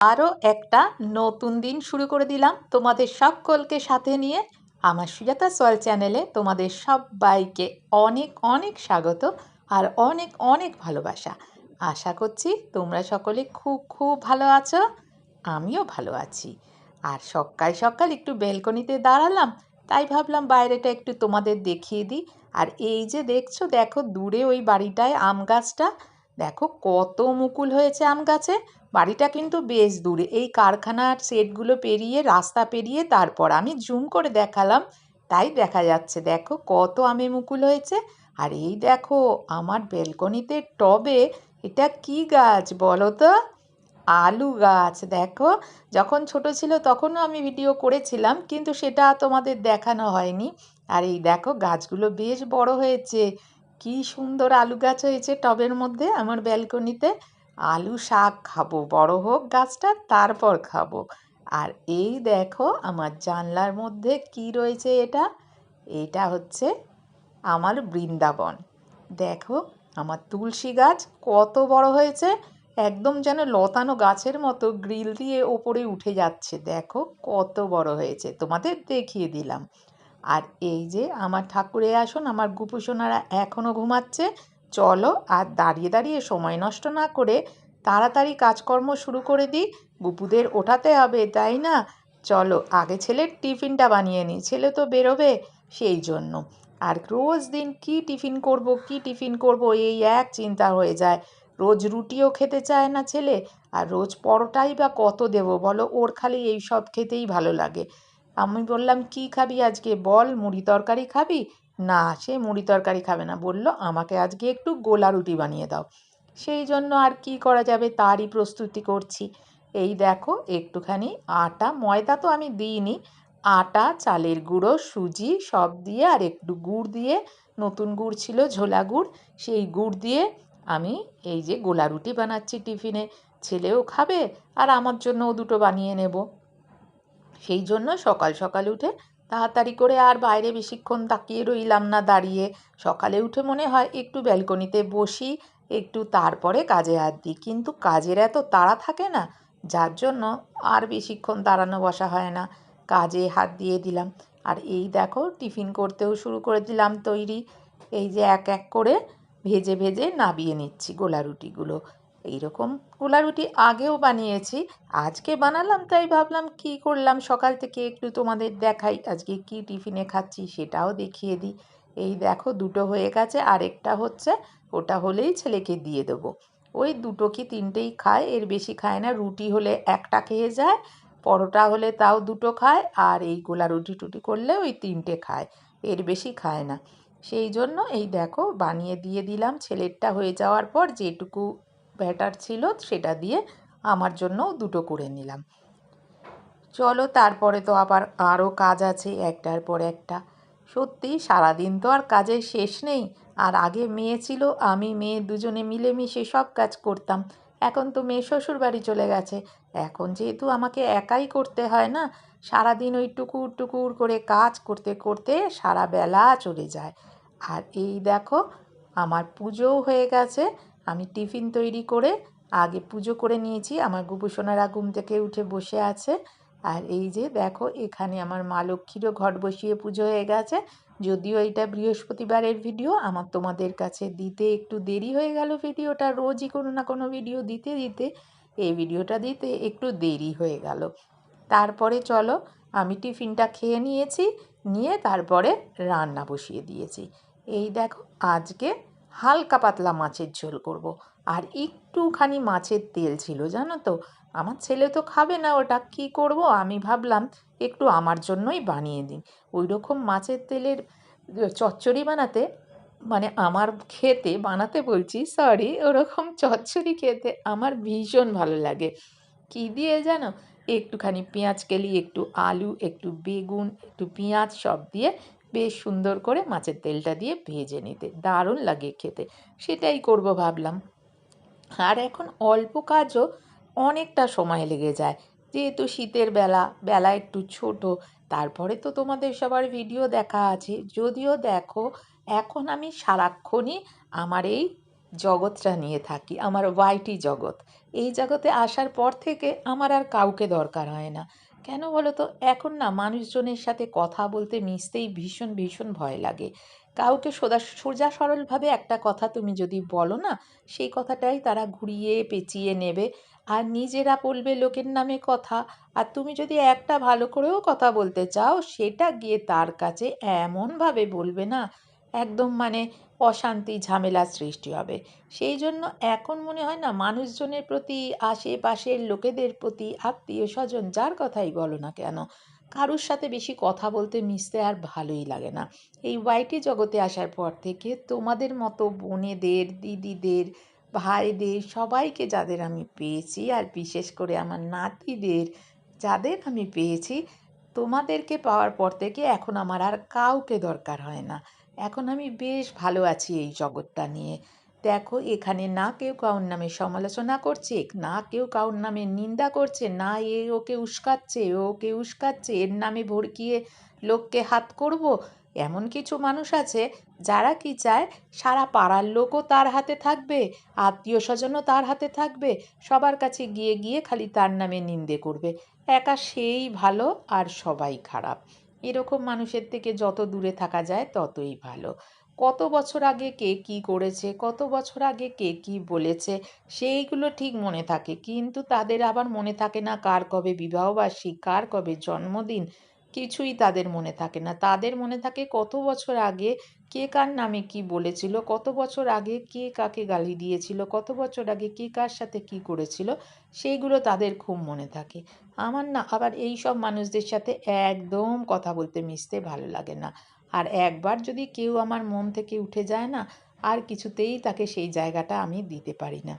আরও একটা নতুন দিন শুরু করে দিলাম। তোমাদের সকলকে সাথে নিয়ে আমার সুজাতা সয়েল চ্যানেলে তোমাদের সবাইকে অনেক অনেক স্বাগত আর অনেক অনেক ভালোবাসা। আশা করছি তোমরা সকলে খুব খুব ভালো আছো, আমিও ভালো আছি। আর সকাল সকাল একটু বেলকনিতে দাঁড়ালাম, তাই ভাবলাম বাইরেটা একটু তোমাদের দেখিয়ে দিই। আর এই যে দেখছ, দেখো দূরে ওই বাড়িটায় আম গাছটা দেখো কত মুকুল হয়েছে আম গাছে। বাড়িটা কিন্তু বেশ দূরে। এই কারখানার সেটগুলো পেরিয়ে, রাস্তা পেরিয়ে, তারপর আমি জুম করে দেখালাম। তাই দেখা যাচ্ছে, দেখো কত আমে মুকুল হয়েছে। আর এই দেখো আমার বেলকনিতে টবে এটা কি গাছ বলো তো? আলু গাছ, দেখো। যখন ছোট ছিল তখনও আমি ভিডিও করেছিলাম, কিন্তু সেটা তোমাদের দেখানো হয়নি। আর এই দেখো গাছগুলো বেশ বড় হয়েছে। কি সুন্দর আলু গাছ হয়েছে টবের মধ্যে আমার ব্যালকনিতে। আলু শাক খাব, বড় হোক গাছটা তারপর খাব। আর এই দেখো আমার জানলার মধ্যে কি রয়েছে এটা? এটা হচ্ছে আমার বৃন্দাবন। দেখো আমার তুলসী গাছ কত বড় হয়েছে, একদম যেন লতানো গাছের মতো গ্রিল দিয়ে ওপরে উঠে যাচ্ছে। দেখো কত বড় হয়েছে, তোমাদের দেখিয়ে দিলাম। আর এই যে আমার ঠাকুরে আসুন, আমার গুপুসোনারা এখনও ঘুমাচ্ছে, চলো আর দাঁড়িয়ে দাঁড়িয়ে সময় নষ্ট না করে তাড়াতাড়ি কাজকর্ম শুরু করে দিই। গুপুদের ওঠাতে হবে, তাই না? চলো, আগে ছেলের টিফিনটা বানিয়ে নিই, ছেলে তো বেরোবে সেই জন্য। আর রোজ দিন কি টিফিন করব, কি টিফিন করব, এই এক চিন্তা হয়ে যায়। রোজ রুটিও খেতে চায় না ছেলে, আর রোজ পরোটাই বা কত দেব বলো? ওর খালি এই সব খেতেই ভালো লাগে। আমি বললাম, কি খাবি আজকে? বল, মুড়ি তরকারি খাবি? না, সে মুড়ি তরকারি খাবে না। বলল, আমাকে আজকে একটু গোলা রুটি বানিয়ে দাও। সেই জন্য আর কি করা যাবে তারই প্রস্তুতি করছি। এই দেখো, একটুখানি আটা, ময়দা তো আমি দিইনি। আটা, চালের গুঁড়ো, সুজি সব দিয়ে আর একটু গুড় দিয়ে, নতুন গুড় ছিল ঝোলা গুড়, সেই গুড় দিয়ে আমি এই যে গোলা রুটি বানাচ্ছি টিফিনে। ছেলেও খাবে আর আমার জন্যও দুটো বানিয়ে নেব। সেই জন্য সকাল সকাল উঠে তাড়াতাড়ি করে আর বাইরে বেশিক্ষণ তাকিয়ে রইলাম না দাঁড়িয়ে। সকালে উঠে মনে হয় একটু ব্যালকনিতে বসি, একটু তারপরে কাজে হাত দিই। কিন্তু কাজের এত তাড়া থাকে না, যার জন্য আর বেশিক্ষণ দাঁড়ানো বসা হয় না। কাজে হাত দিয়ে দিলাম। আর এই দেখো, টিফিন করতেও শুরু করে দিলাম তৈরি। এই যে এক এক করে ভেজে ভেজে নাবিয়ে নিচ্ছি গোলা রুটিগুলো। এইরকম গোলা রুটি আগেও বানিয়েছি, আজকে বানালাম, তাই ভাবলাম কি করলাম? সকাল থেকে একটু তোমাদের দেখাই, আজকে কি টিফিনে খাচ্ছি সেটাও দেখিয়ে দিই। এই দেখো, দুটো হয়ে গেছে, আরেকটা হচ্ছে, ওটা হলেই ছেলেকে দিয়ে দেবো। ওই দুটো কি তিনটেই খায়? এর বেশি খায় না, রুটি হলে একটা খেয়ে যায়, পরোটা হলে তাও দুটো খায়, আর এই গোলা রুটি টুটি করলে ওই তিনটে খায়, এর বেশি খায় না। সেই জন্য এই দেখো, বানিয়ে দিয়ে দিলাম, ছেলেরটা হয়ে যাওয়ার পর যেটুকু ব্যাটার ছিল, সেটা দিয়ে আমার জন্য দুটো করে নিলাম। চলো, তারপরে তো আবার আরও কাজ আছে, একটার পর একটা। সত্যি, সারাদিন তো আর কাজের শেষ নেই। আর আগে মেয়ে ছিল, আমি, মেয়ে দুজনে মিলেমিশে সব কাজ করতাম। এখন তো মেয়ে শ্বশুর বাড়ি চলে গেছে। এখন যেহেতু আমাকে একাই করতে হয় না, সারাদিন ওই টুকুর টুকুর করে কাজ করতে করতে সারা বেলা চলে যায়। আর এই দেখো, আমার পুজোও হয়ে গেছে আমি টিফিন তৈরি করে আগে পুজো করে নিয়েছি। আমার গুপুসোনারা ঘুম থেকে উঠে বসে আছে। আর এই যে দেখো, এখানে আমার মা লক্ষ্মীরও ঘট বসিয়ে পুজো হয়ে গেছে। যদিও এটা বৃহস্পতিবারের ভিডিও, আমার তোমাদের কাছে দিতে একটু দেরি হয়ে গেল ভিডিওটা। রোজই কোনো না কোনো ভিডিও দিতে দিতে এই ভিডিওটা দিতে একটু দেরি হয়ে গেল। তারপরে চলো, আমি টিফিনটা খেয়ে নিয়েছি, নিয়ে তারপরে রান্না বসিয়ে দিয়েছি। এই দেখো, আজকে হালকা পাতলা মাছের ঝোল করব। আর একটুখানি মাছের তেল ছিল, জানো তো? আমার ছেলে তো খাবে না, ওটা কি করব? আমি ভাবলাম একটু আমার জন্যই বানিয়ে দিন ওই রকম মাছের তেলের চচ্চড়ি বানাতে মানে আমার খেতে বানাতে বলছি সরি ওরকম চচ্চড়ি খেতে আমার ভীষণ ভালো লাগে। কী দিয়ে জানো? একটুখানি পেঁয়াজ কেলি, একটু আলু, একটু বেগুন, একটু পেঁয়াজ সব দিয়ে বেশ সুন্দর করে মাছের তেলটা দিয়ে ভেজে নিতে। দারুণ লাগে খেতে। সেটাই করব ভাবলাম। আর এখন অল্প কাজও অনেকটা সময় লেগে যায়। যেহেতু শীতের বেলা বেলা একটু ছোট, তারপরে তো তোমাদের সবার ভিডিও দেখা আছে। যদিও দেখো, এখন আমি সারাক্ষণই আমার এই জগৎটা নিয়ে থাকি, আমার ওয়াইটি জগৎ। এই জগতে আসার পর থেকে আমার আর কাউকে দরকার হয় না। কেন বলো তো এখন না মানুষজনের সাথে কথা বলতে মিশতেই ভীষণ ভীষণ ভয় লাগে। কাউকে সোজা সোজা সরলভাবে একটা কথা তুমি যদি বলো না, সেই কথাটাই তারা ঘুরিয়ে পেঁচিয়ে নেবে। আর নিজেরা বলবে লোকের নামে কথা। আর তুমি যদি একটা ভালো করেও কথা বলতে চাও, সেটা গিয়ে তার কাছে এমনভাবে বলবে না একদম মানে অশান্তি ঝামেলার সৃষ্টি হবে। সেই জন্য এখন মনে হয় না মানুষজনের প্রতি, আশেপাশের লোকেদের প্রতি, আত্মীয় স্বজন যার কথাই বলো না কেন, কারুর সাথে বেশি কথা বলতে মিশতে আর ভালোই লাগে না। এই ওয়াইটি জগতে আসার পর থেকে তোমাদের মতো বোনেদের, দিদিদের, ভাইদের, সবাইকে যাদের আমি পেয়েছি আর বিশেষ করে আমার নাতিদের যাদের আমি পেয়েছি, তোমাদেরকে পাওয়ার পর থেকে এখন আমার আর কাউকে দরকার হয় না। এখন আমি বেশ ভালো আছি এই জগৎটা নিয়ে। দেখো, এখানে না কেউ কাউর নামে সমালোচনা করছে, না কেউ কাউর নামে নিন্দা করছে, না এ ওকে উস্কাচ্ছে ওকে উস্কাচ্ছে, এর নামে ভড়কিয়ে লোককে হাত করব। এমন কিছু মানুষ আছে যারা কি চায়, সারা পাড়ার লোকও তার হাতে থাকবে আত্মীয় স্বজনও তার হাতে থাকবে, সবার কাছে গিয়ে গিয়ে খালি তার নামে নিন্দে করবে। একা সেই ভালো আর সবাই খারাপ। এরকম মানুষের থেকে যত দূরে থাকা যায় ততই ভালো। কত বছর আগে কে কি করেছে, কত বছর আগে কে কি বলেছে, সেইগুলো ঠিক মনে থাকে। কিন্তু তাদের আবার মনে থাকে না কার কবে বিবাহবার্ষিক, কার কবে জন্মদিন, কিছুই তাদের মনে থাকে না। তাদের মনে থাকে কত বছর আগে কে কার নামে কি বলেছিল? কত বছর আগে কে কাকে গালি দিয়েছিল? কত বছর আগে কে কার সাথে কি করেছিল? সেইগুলো তাদের খুব মনে থাকে। আমার না, আবার এই সব মানুষদের সাথে একদম কথা বলতে মিশতে ভালো লাগে না। আর একবার যদি কেউ আমার মন থেকে উঠে যায় না, আর কিছুতেই তাকে সেই জায়গাটা আমি দিতে পারি না।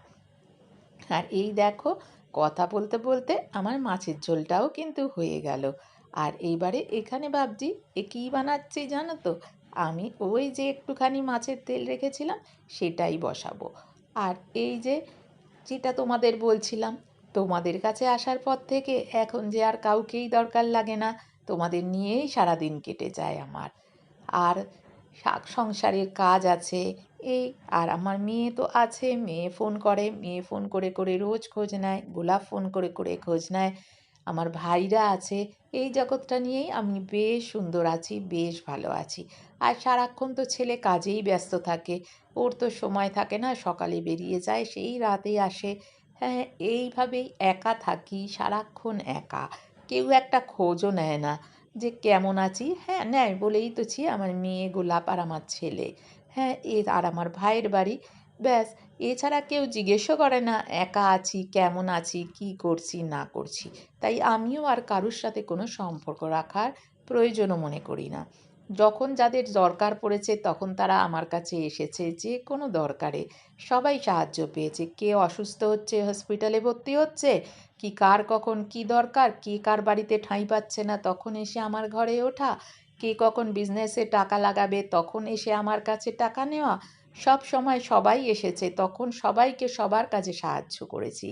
আর এই দেখো, কথা বলতে বলতে আমার মাছের ঝোলটাও কিন্তু হয়ে গেল। আর এইবারে এখানে ভাবছি, এ কী বানাচ্ছি জানো তো? আমি ওই যে একটুখানি মাছের তেল রেখেছিলাম, সেটাই বসাবো। আর এই যে যেটা তোমাদের বলছিলাম, তোমাদের কাছে আসার পর থেকে এখন যে আর কাউকেই দরকার লাগে না, তোমাদের নিয়েই সারাদিন কেটে যায় আমার। আর শাক সংসারের কাজ আছে, এই আর আমার মেয়ে তো আছে, মেয়ে ফোন করে, মেয়ে ফোন করে করে রোজ খোঁজ নেয়, গোলাপ ফোন করে করে খোঁজ নেয়। আমার ভাইরা আছে, এই জগৎটা নিয়েই আমি বেশ সুন্দর আছি, বেশ ভালো আছি। আর সারাক্ষণ তো ছেলে কাজেই ব্যস্ত থাকে, ওর তো সময় থাকে না, সকালে বেরিয়ে যায়, সেই রাতেই আসে। হ্যাঁ এইভাবেই একা থাকি, সারাক্ষণ একা। কেউ একটা খোঁজও নেয় না যে কেমন আছি। হ্যাঁ নেয় বলেই তো ছি, আমার মেয়ে গোলাপ আর আমার ছেলে। হ্যাঁ এ আর আমার ভাইয়ের বাড়ি। ব্যাস, এছাড়া কেউ জিজ্ঞেসও করে না, একা আছি, কেমন আছি, কি করছি, না করছি? তাই আমিও আর কারুর সাথে কোনো সম্পর্ক রাখার প্রয়োজনও মনে করি না। যখন যাদের দরকার পড়েছে, তখন তারা আমার কাছে এসেছে যে কোনো দরকারে। সবাই সাহায্য পেয়েছে। কে অসুস্থ হচ্ছে, হসপিটালে ভর্তি হচ্ছে, কি কার কখন কি দরকার, কে কার বাড়িতে ঠাঁই পাচ্ছে না, তখন এসে আমার ঘরে ওঠা, কে কখন বিজনেসে টাকা লাগাবে, তখন এসে আমার কাছে টাকা নেওয়া সব সময় সবাই এসেছে, তখন সবাইকে সবার কাছে সাহায্য করেছি।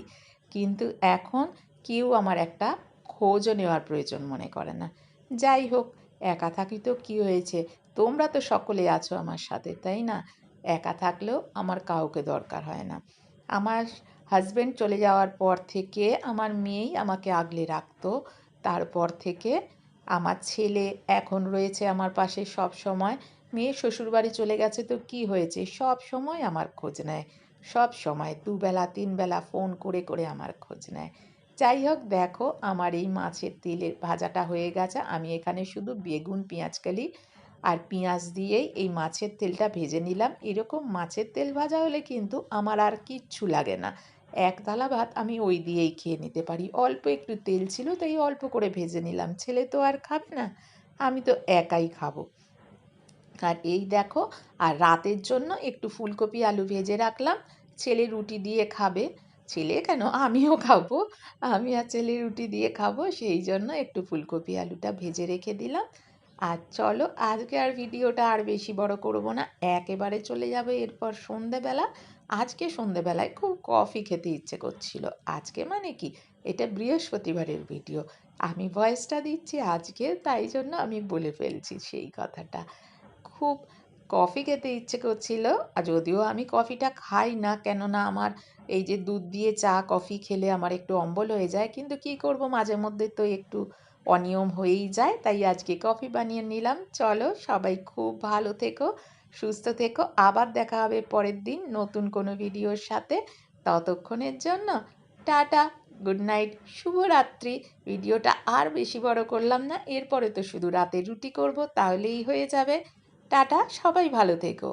কিন্তু এখন কেউ আমার একটা খোঁজও নেওয়ার প্রয়োজন মনে করে না। যাই হোক, একা থাকি তো কী হয়েছে? তোমরা তো সকলে আছো আমার সাথে, তাই না? একা থাকলেও আমার কাউকে দরকার হয় না। আমার হাজব্যান্ড চলে যাওয়ার পর থেকে আমার মেয়েই আমাকে আগলে রাখতো। তারপর থেকে আমার ছেলে এখন রয়েছে আমার পাশে সব সময়। মেয়ে শ্বশুরবাড়ি চলে গেছে তো কি হয়েছে? সব সময় আমার খোঁজ নেয়। সব সময় দুবেলা, তিনবেলা ফোন করে করে আমার খোঁজ নেয়। যাই হোক দেখো আমার এই মাছের তেলের ভাজাটা হয়ে গেছে। আমি এখানে শুধু বেগুন পেঁয়াজকালি আর পেঁয়াজ দিয়েই এই মাছের তেলটা ভেজে নিলাম। এরকম মাছের তেল ভাজা হলে কিন্তু আমার আর কিচ্ছু লাগে না। এক থালা ভাত আমি ওই দিয়েই খেয়ে নিতে পারি। অল্প একটু তেল ছিল, তাই অল্প করে ভেজে নিলাম। ছেলে তো আর খাবে না। আমি তো একাই খাব। আর এই দেখো, আর রাতের জন্য একটু ফুলকপি, আলু ভেজে রাখলাম। ছেলে রুটি দিয়ে খাবে। ছেলে কেন? আমিও খাব। আমি আর ছেলে রুটি দিয়ে খাব, সেই জন্য একটু ফুলকপি, আলুটা ভেজে রেখে দিলাম। আর চলো, আজকে আর ভিডিওটা আর বেশি বড় করব না। একেবারে চলে যাবে এরপর সন্ধেবেলা। আজকে সন্ধেবেলায় খুব কফি খেতে ইচ্ছে করছিল। আজকে মানে কি? এটা বৃহস্পতিবারের ভিডিও। আমি ভয়েসটা দিচ্ছি আজকে, তাই জন্য আমি বলে ফেলছি সেই কথাটা। খুব কফি খেতে ইচ্ছে করছিল। আর যদিও আমি কফিটা খাই না, কেননা আমার এই যে দুধ দিয়ে চা, কফি খেলে আমার একটু অম্বল হয়ে যায়, কিন্তু কি করব? মাঝে মধ্যে তো একটু অনিয়ম হয়েই যায়, তাই আজকে কফি বানিয়ে নিলাম। চলো সবাই খুব ভালো থেকো, সুস্থ থেকো। আবার দেখা হবে পরের দিন নতুন কোনো ভিডিওর সাথে। ততক্ষণের জন্য টাটা, গুড নাইট, শুভরাত্রি। ভিডিওটা আর বেশি বড় করলাম না, এরপরে তো শুধু রাতে রুটি করব, তাহলেই হয়ে যাবে। টাটা সবাই ভালো থেকো।